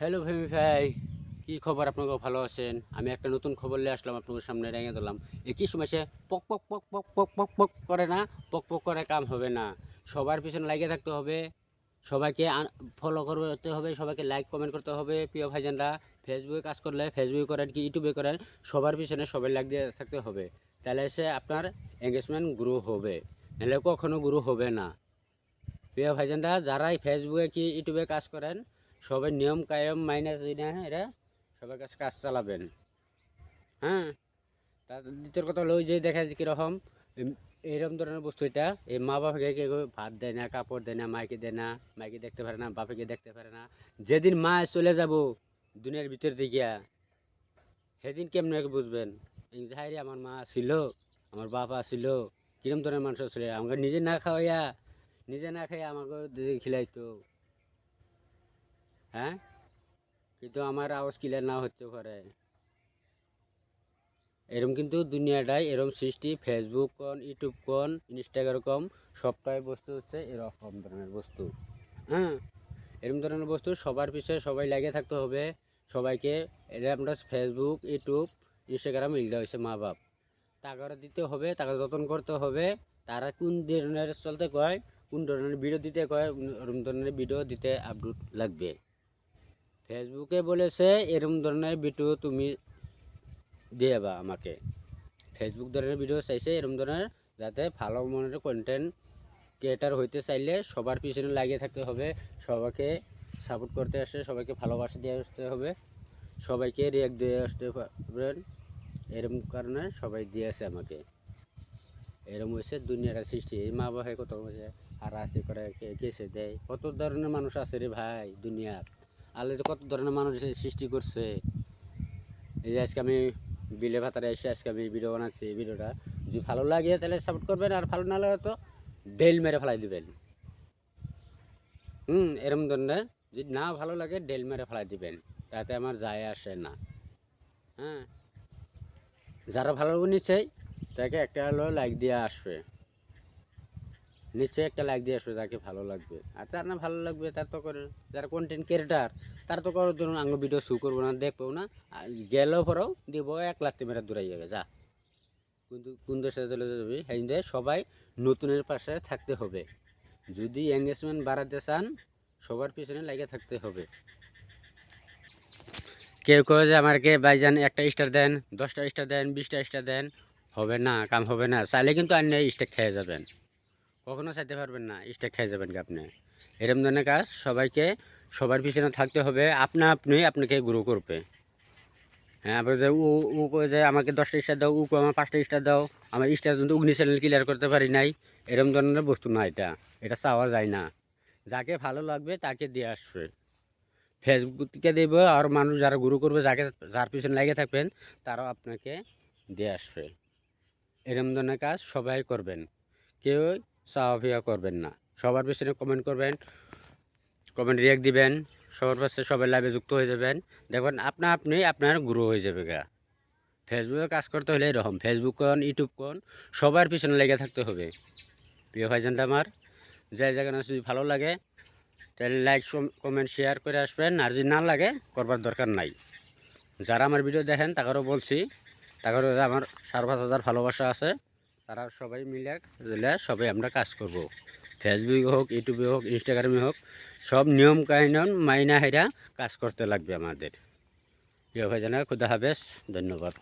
Hello ভেমি ভাই। কী খবর? আপনাকে ভালো আছেন? আমি একটা নতুন খবর নিয়ে আসলাম, আপনাদের সামনে রেঙে দিলাম একই সময় সে পক পক পক পক পক পক পক করে না, পক পক করে কাম হবে না। সবার পিছনে লাগিয়ে থাকতে হবে। সবাইকে ফলো করতে হবে, সবাইকে লাইক কমেন্ট করতে হবে। প্রিয় ভাইজানরা ফেসবুকে কাজ করলে ফেসবুকে করেন কি ইউটিউবে করেন, সবার পিছনে সবাই লাইক দিয়ে থাকতে হবে। তাহলে সে আপনার এঙ্গেজমেন্ট গ্রো হবে। নাহলে কখনো গ্রো হবে না। প্রিয় ভাইজানরা, যারাই ফেসবুকে কি ইউটিউবে কাজ করেন সবাই নিয়ম কায়ম মাইনে না এরা সবার কাছে কাজ চালাবেন। হ্যাঁ? তার দ্বিতীয় কথা হলো ওই যে দেখা যাচ্ছে কীরকম এইরকম ধরনের বস্তু এটা এই মা বাবাকে কেউ ভাত দেয় না কাপড় দেয় না মাইকে দেয় না মাইকে দেখতে পারে না বাপেকে দেখতে পারে না। যেদিন মা চলে যাব দুনিয়ার ভিতর থেকে সেদিন কেমন বুঝবেন? এই যে, হায় রে আমার মা ছিল আমার বাবা ছিল কিরম ধরনের মানুষ ছিল। আমাকে নিজে না খাওয়াইয়া নিজে না খাইয়া আমাকে খিলাইতো। হ্যাঁ? কিন্তু আমার আওয়াজ ক্লিয়ার না হচ্ছে ঘরে। এরকম কিন্তু দুনিয়াটাই এরকম সৃষ্টি ফেসবুক কোন ইউটিউব কোন ইনস্টাগ্রাম সবটাই বস্তু হচ্ছে এরকম ধরনের বস্তু। হ্যাঁ? এরকম ধরনের বস্তু সবার পিছনে সবাই লাগে থাকতে হবে। সবাইকে এটা আমরা ফেসবুক ইউটিউব ইনস্টাগ্রাম এগুলো হচ্ছে মা বাপ। টাকাটা দিতে হবে টাকা যত্ন করতে হবে, তারা কোন ধরনের চলতে কয়, কোন ধরনের ভিডিও দিতে কয় ওরকম ধরনের ভিডিও দিতে আপলোড লাগবে। ফেসবুকে বলেছে এরকম ধরনের ভিডিও তুমি দিয়ে বা আমাকে। ফেসবুক ধরনের ভিডিও চাইছে এরকম ধরনের, যাতে ভালো মনের কন্টেন্ট ক্রিয়েটার হইতে চাইলে সবার পিছনে লাগিয়ে থাকতে হবে, সবাইকে সাপোর্ট করতে আসে, সবাইকে ভালোবাসা দিয়ে আসতে হবে, সবাইকে রিয়াক্ট দিয়ে আসতে পারবেন। এরকম কারণে সবাই দিয়ে দিয়েছে আমাকে। এরকম হয়েছে দুনিয়ার সৃষ্টি। এই মা বাবা কত হয়েছে আর আস্তে করে কে- কেসে দেয়? কত ধরনের মানুষ আছে রে ভাই দুনিয়ার। আল্লাহ কত ধরনের মানুষ সৃষ্টি করছে, এই যে আজকে আমি বিলে ভাতারে এসে আজকে আমি ভিডিও বানাচ্ছি, এই ভিডিওটা যদি ভালো লাগে তাহলে সাপোর্ট করবেন, আর ভালো না লাগে তো ডেল মেরে ফেলাই দিবেন। হুম, এরম ধরনের। যদি না ভালো লাগে ডেল মেরে ফেলাই দিবেন। তাতে আমার যায় আসে না। হ্যাঁ। যারা ভালো নিচ্ছে, তাকে একটা লাইক দিয়ে আসবে। নিচে একটা লাইক দিয়ে আসবে, যাকে ভালো লাগবে। আর তার না ভালো লাগবে, তার তো করে যারা কন্টেন্ট ক্রিয়েটার তার তো করো, ধরুন আঙ্গ ভিডিও শু করব না, দেখব না গেলেও পরেও দিব, এক লাত্তি মেরে দূরাই যাবে যা। কিন্তু কোন দেশে চলে যাবে? দিয়ে সবাই নতুনের পাশে থাকতে হবে। যদি এঙ্গেজমেন্ট বাড়াতে চান, সবার পিছনে লাগে থাকতে হবে। কেউ কেউ যে আমাকে, ভাইজান, একটা স্টার দেন, দশটা স্টার দেন, বিশটা স্টার দেন, হবে না, কাম হবে না। চাইলে কিন্তু অন্য স্টেক খেয়ে যাবেন। কখনো চাইতে পারবেন না স্টেক খেয়ে যাবেন আপনি? এরম ধরনের কাজ সবাইকে, সবার পিছনে থাকতে হবে, আপনা আপনি আপনাকে গ্রো করবে। হ্যাঁ আবার যে ও ও যে আমাকে দশটা স্টার দাও ও আমার পাঁচটা স্টার দাও, আমার স্টার কিন্তু অগ্নি চ্যানেল ক্লিয়ার করতে পারি নাই, এরম ধরনের বস্তু না এটা এটা চাওয়া যায় না। যাকে ভালো লাগবে তাকে দিয়ে আসবে। ফেসবুককে দেবে, আর মানুষ যারা গুরু করবে, যাকে যার পিছনে লেগে থাকবেন, তারাও আপনাকে দিয়ে আসবে। এরম ধরনের কাজ সবাই করবেন। কেউ চাওয়া করবেন না। সবার পিছনে কমেন্ট করবেন কমেন্ট রিয়াক্ট দিবেন, সবার পাশে সবাই লাইভে যুক্ত হয়ে যাবেন। দেখবেন আপনা আপনি আপনার গ্রো হয়ে যাবে গা। ফেসবুকে কাজ করতে হলে এরকম ফেসবুক কোন ইউটিউব কোন, সবার পিছনে লেগে থাকতে হবে। প্রিয় ভাইজানটা আমার, যে জায়গায় যদি ভালো লাগে, তাহলে লাইক কমেন্ট শেয়ার করে আসবেন। আর যদি না লাগে, করবার দরকার নাই। যারা আমার ভিডিও দেখেন, তাদেরও বলছি, তাদেরও আমার সাড়ে পাঁচ হাজার ভালোবাসা আছে। তারা সবাই মিলে সবাই আমরা কাজ করব। ফেসবুক হোক ইউটিউবে হোক ইনস্টাগ্রামে হোক, সব নিয়ম কাহিনন মাইনা হেরা কাজ করতে লাগবে আমাদের। প্রিয় ভাই জানা খুদা হাফেজ, ধন্যবাদ।